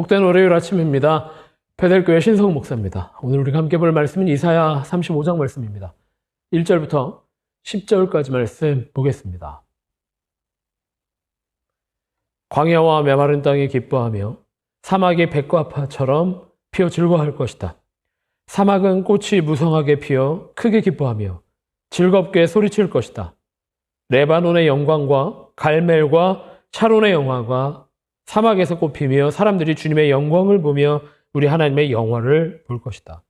복된 월요일 아침입니다. 베델교회 신성 목사입니다. 오늘 우리가 함께 볼 말씀은 이사야 35장 말씀입니다. 1절부터 10절까지 말씀 보겠습니다. 광야와 메마른 땅이 기뻐하며 사막이 백과파처럼 피어 즐거워할 것이다. 사막은 꽃이 무성하게 피어 크게 기뻐하며 즐겁게 소리칠 것이다. 레바논의 영광과 갈멜과 샤론의 영화가 사막에서 꽃피며 사람들이 주님의 영광을 보며 우리 하나님의 영화를 볼 것이다.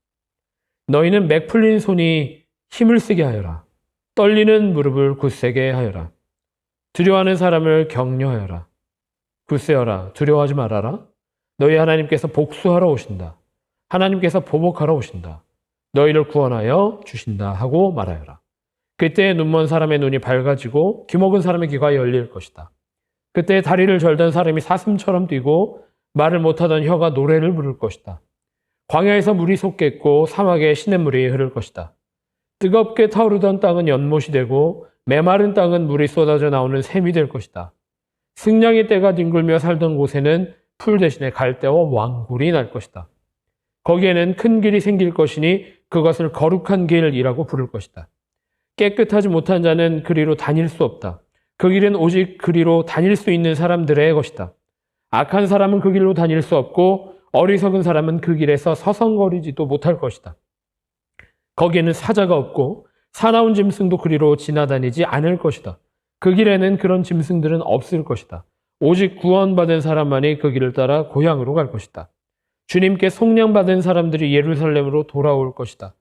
너희는 맥 풀린 손이 힘을 쓰게 하여라. 떨리는 무릎을 굳세게 하여라. 두려워하는 사람을 격려하여라. 굳세어라. 두려워하지 말아라. 너희 하나님께서 복수하러 오신다. 하나님께서 보복하러 오신다. 너희를 구원하여 주신다 하고 말하여라. 그때 눈먼 사람의 눈이 밝아지고 귀먹은 사람의 귀가 열릴 것이다. 그때 다리를 절던 사람이 사슴처럼 뛰고 말을 못하던 혀가 노래를 부를 것이다. 광야에서 물이 솟겠고 사막에 시냇물이 흐를 것이다. 뜨겁게 타오르던 땅은 연못이 되고 메마른 땅은 물이 쏟아져 나오는 샘이 될 것이다. 승냥이 떼가 뒹굴며 살던 곳에는 풀 대신에 갈대와 왕굴이 날 것이다. 거기에는 큰 길이 생길 것이니 그것을 거룩한 길이라고 부를 것이다. 깨끗하지 못한 자는 그리로 다닐 수 없다. 그 길은 오직 그리로 다닐 수 있는 사람들의 것이다. 악한 사람은 그 길로 다닐 수 없고 어리석은 사람은 그 길에서 서성거리지도 못할 것이다. 거기에는 사자가 없고 사나운 짐승도 그리로 지나다니지 않을 것이다. 그 길에는 그런 짐승들은 없을 것이다. 오직 구원받은 사람만이 그 길을 따라 고향으로 갈 것이다. 주님께 속량받은 사람들이 예루살렘으로 돌아올 것이다.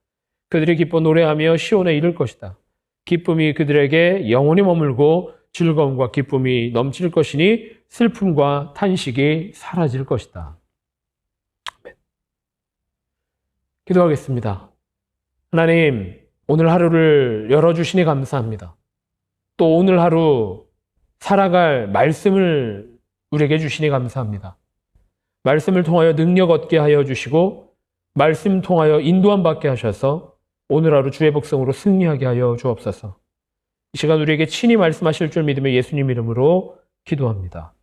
그들이 기뻐 노래하며 시온에 이를 것이다. 기쁨이 그들에게 영원히 머물고 즐거움과 기쁨이 넘칠 것이니 슬픔과 탄식이 사라질 것이다. 기도하겠습니다. 하나님, 오늘 하루를 열어주시니 감사합니다. 또 오늘 하루 살아갈 말씀을 우리에게 주시니 감사합니다. 말씀을 통하여 능력 얻게 하여 주시고, 말씀 통하여 인도함 받게 하셔서 오늘 하루 주의 복성으로 승리하게 하여 주옵소서. 이 시간 우리에게 친히 말씀하실 줄 믿으며 예수님 이름으로 기도합니다.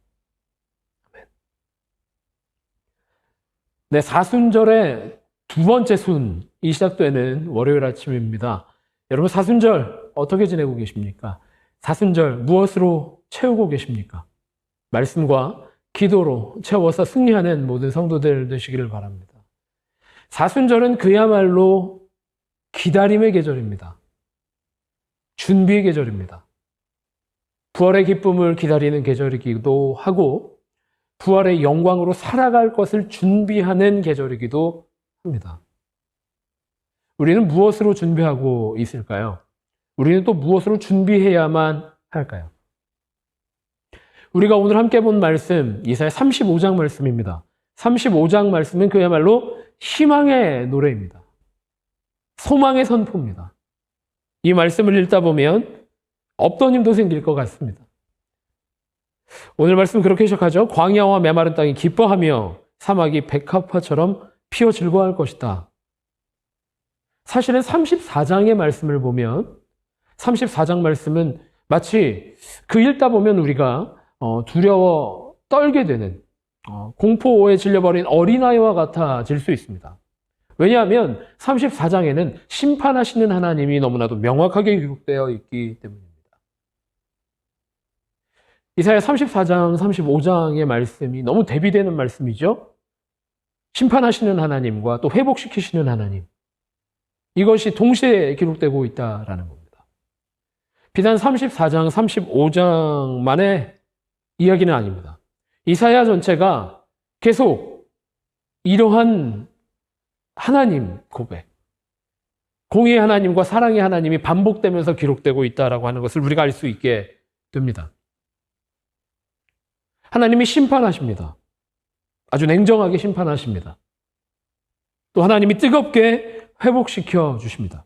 네, 사순절의 두 번째 순이 시작되는 월요일 아침입니다. 여러분 사순절 어떻게 지내고 계십니까? 사순절 무엇으로 채우고 계십니까? 말씀과 기도로 채워서 승리하는 모든 성도들 되시기를 바랍니다. 사순절은 그야말로 기다림의 계절입니다. 준비의 계절입니다. 부활의 기쁨을 기다리는 계절이기도 하고 부활의 영광으로 살아갈 것을 준비하는 계절이기도 합니다. 우리는 무엇으로 준비하고 있을까요? 우리는 또 무엇으로 준비해야만 할까요? 우리가 오늘 함께 본 말씀, 이사야 35장 말씀입니다. 35장 말씀은 그야말로 희망의 노래입니다. 소망의 선포입니다. 이 말씀을 읽다 보면 없던 힘도 생길 것 같습니다. 오늘 말씀 그렇게 해석하죠. 광야와 메마른 땅이 기뻐하며 사막이 백합화처럼 피어 즐거워할 것이다. 사실은 34장의 말씀을 보면 34장 말씀은 마치 그 읽다 보면 우리가 어, 두려워 떨게 되는 어, 공포에 질려버린 어린아이와 같아질 수 있습니다. 왜냐하면 34장에는 심판하시는 하나님이 너무나도 명확하게 기록되어 있기 때문입니다. 이사야 34장, 35장의 말씀이 너무 대비되는 말씀이죠. 심판하시는 하나님과 또 회복시키시는 하나님. 이것이 동시에 기록되고 있다라는 겁니다. 비단 34장, 35장만의 이야기는 아닙니다. 이사야 전체가 계속 이러한 하나님 고백, 공의의 하나님과 사랑의 하나님이 반복되면서 기록되고 있다라고 하는 것을 우리가 알 수 있게 됩니다. 하나님이 심판하십니다. 아주 냉정하게 심판하십니다. 또 하나님이 뜨겁게 회복시켜 주십니다.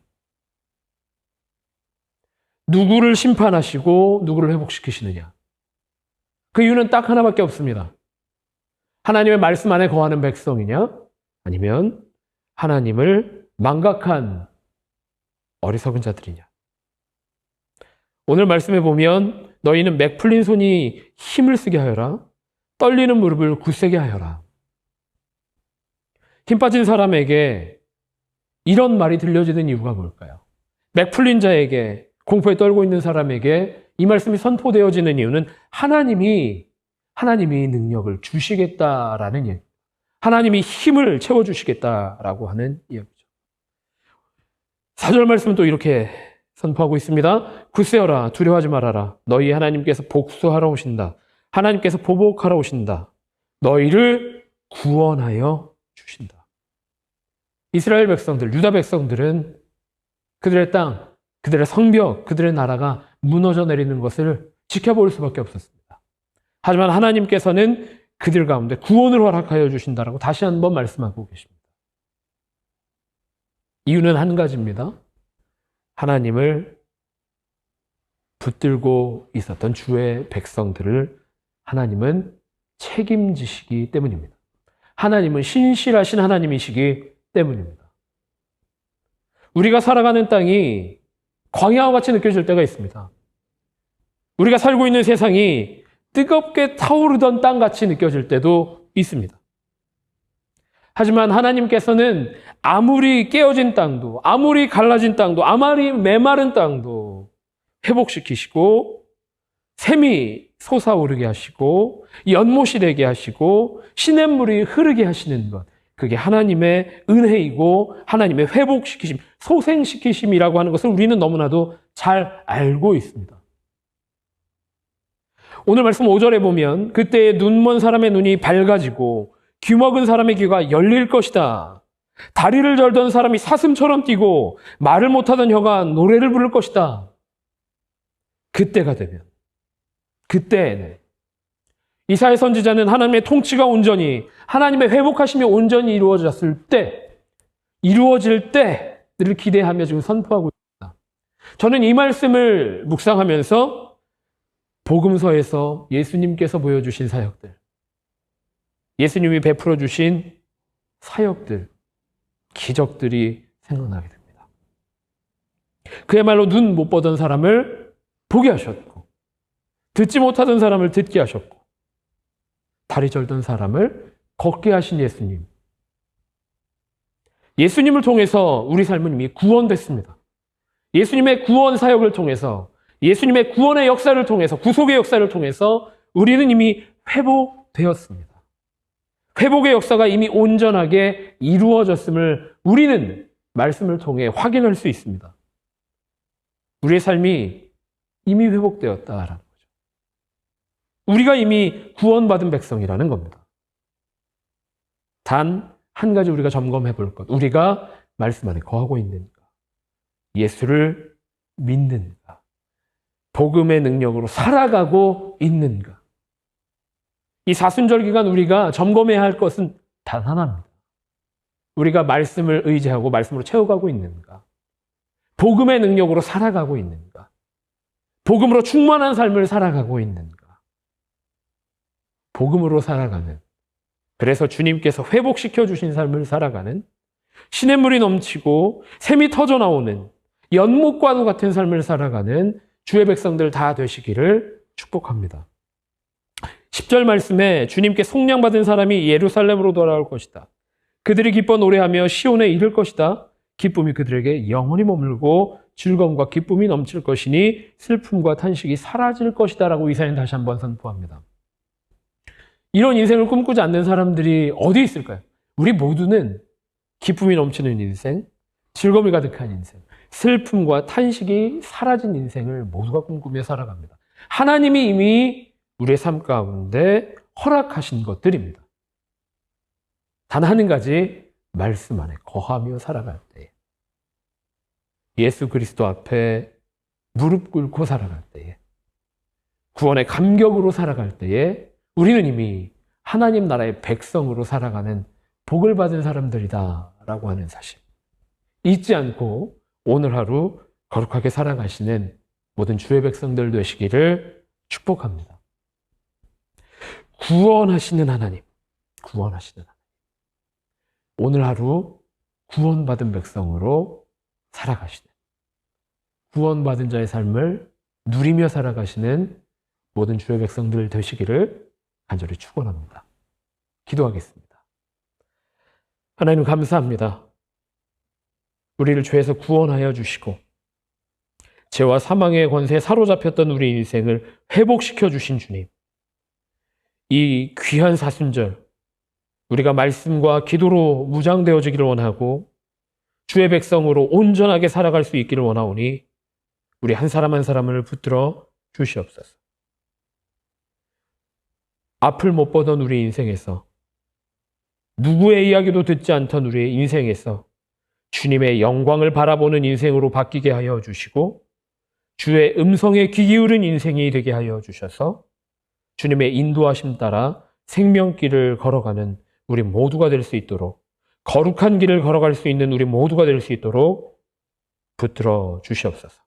누구를 심판하시고 누구를 회복시키시느냐? 그 이유는 딱 하나밖에 없습니다. 하나님의 말씀 안에 거하는 백성이냐? 아니면 하나님을 망각한 어리석은 자들이냐. 오늘 말씀에 보면 너희는 맥 풀린 손이 힘을 쓰게 하여라. 떨리는 무릎을 굳세게 하여라. 힘 빠진 사람에게 이런 말이 들려지는 이유가 뭘까요? 맥 풀린 자에게 공포에 떨고 있는 사람에게 이 말씀이 선포되어지는 이유는 하나님이 하나님이 능력을 주시겠다라는 얘기. 하나님이 힘을 채워 주시겠다라고 하는 이야기죠. 사절 말씀은 또 이렇게 선포하고 있습니다. 굳세어라 두려워하지 말아라. 너희 하나님께서 복수하러 오신다. 하나님께서 보복하러 오신다. 너희를 구원하여 주신다. 이스라엘 백성들, 유다 백성들은 그들의 땅, 그들의 성벽, 그들의 나라가 무너져 내리는 것을 지켜볼 수밖에 없었습니다. 하지만 하나님께서는 그들 가운데 구원을 허락하여 주신다라고 다시 한번 말씀하고 계십니다. 이유는 한 가지입니다. 하나님을 붙들고 있었던 주의 백성들을 하나님은 책임지시기 때문입니다. 하나님은 신실하신 하나님이시기 때문입니다. 우리가 살아가는 땅이 광야와 같이 느껴질 때가 있습니다. 우리가 살고 있는 세상이 뜨겁게 타오르던 땅 같이 느껴질 때도 있습니다. 하지만 하나님께서는 아무리 깨어진 땅도, 아무리 갈라진 땅도, 아무리 메마른 땅도 회복시키시고, 샘이 솟아오르게 하시고, 연못이 되게 하시고, 시냇물이 흐르게 하시는 것. 그게 하나님의 은혜이고, 하나님의 회복시키심, 소생시키심이라고 하는 것을 우리는 너무나도 잘 알고 있습니다. 오늘 말씀 5절에 보면, 그때 눈먼 사람의 눈이 밝아지고, 귀 먹은 사람의 귀가 열릴 것이다. 다리를 절던 사람이 사슴처럼 뛰고 말을 못하던 혀가 노래를 부를 것이다. 그때가 되면 그때에는 이사의 선지자는 하나님의 통치가 온전히 하나님의 회복하심이 온전히 이루어졌을 때 이루어질 때를 기대하며 지금 선포하고 있습니다. 저는 이 말씀을 묵상하면서 복음서에서 예수님께서 보여주신 사역들 예수님이 베풀어 주신 사역들, 기적들이 생각나게 됩니다. 그야말로 눈 못 보던 사람을 보게 하셨고, 듣지 못하던 사람을 듣게 하셨고, 다리 절던 사람을 걷게 하신 예수님. 예수님을 통해서 우리 삶은 이미 구원됐습니다. 예수님의 구원 사역을 통해서, 예수님의 구원의 역사를 통해서, 구속의 역사를 통해서 우리는 이미 회복되었습니다. 회복의 역사가 이미 온전하게 이루어졌음을 우리는 말씀을 통해 확인할 수 있습니다. 우리의 삶이 이미 회복되었다라는 거죠. 우리가 이미 구원받은 백성이라는 겁니다. 단 한 가지 우리가 점검해 볼 것. 우리가 말씀 안에 거하고 있는가? 예수를 믿는가? 복음의 능력으로 살아가고 있는가? 이 사순절 기간 우리가 점검해야 할 것은 단 하나입니다. 우리가 말씀을 의지하고 말씀으로 채워가고 있는가? 복음의 능력으로 살아가고 있는가? 복음으로 충만한 삶을 살아가고 있는가? 복음으로 살아가는, 그래서 주님께서 회복시켜 주신 삶을 살아가는, 시냇물이 넘치고 샘이 터져 나오는 연못과도 같은 삶을 살아가는 주의 백성들 다 되시기를 축복합니다. 10절 말씀에 주님께 속량받은 사람이 예루살렘으로 돌아올 것이다. 그들이 기뻐 노래하며 시온에 이를 것이다. 기쁨이 그들에게 영원히 머물고 즐거움과 기쁨이 넘칠 것이니 슬픔과 탄식이 사라질 것이다 라고 이사야는 다시 한번 선포합니다. 이런 인생을 꿈꾸지 않는 사람들이 어디 있을까요? 우리 모두는 기쁨이 넘치는 인생, 즐거움이 가득한 인생, 슬픔과 탄식이 사라진 인생을 모두가 꿈꾸며 살아갑니다. 하나님이 이미 우리의 삶 가운데 허락하신 것들입니다. 단 한 가지 말씀 안에 거하며 살아갈 때 예수 그리스도 앞에 무릎 꿇고 살아갈 때에 구원의 감격으로 살아갈 때에 우리는 이미 하나님 나라의 백성으로 살아가는 복을 받은 사람들이다라고 하는 사실. 잊지 않고 오늘 하루 거룩하게 살아가시는 모든 주의 백성들 되시기를 축복합니다. 구원하시는 하나님, 구원하시는 하나님. 오늘 하루 구원받은 백성으로 살아가시는, 구원받은 자의 삶을 누리며 살아가시는 모든 주의 백성들 되시기를 간절히 축원합니다. 기도하겠습니다. 하나님 감사합니다. 우리를 죄에서 구원하여 주시고 죄와 사망의 권세에 사로잡혔던 우리 인생을 회복시켜 주신 주님. 이 귀한 사순절 우리가 말씀과 기도로 무장되어지기를 원하고 주의 백성으로 온전하게 살아갈 수 있기를 원하오니 우리 한 사람 한 사람을 붙들어 주시옵소서. 앞을 못 보던 우리 인생에서 누구의 이야기도 듣지 않던 우리의 인생에서 주님의 영광을 바라보는 인생으로 바뀌게 하여 주시고 주의 음성에 귀 기울인 인생이 되게 하여 주셔서 주님의 인도하심 따라 생명길을 걸어가는 우리 모두가 될 수 있도록 거룩한 길을 걸어갈 수 있는 우리 모두가 될 수 있도록 붙들어 주시옵소서.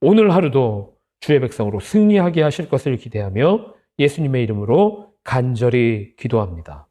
오늘 하루도 주의 백성으로 승리하게 하실 것을 기대하며 예수님의 이름으로 간절히 기도합니다.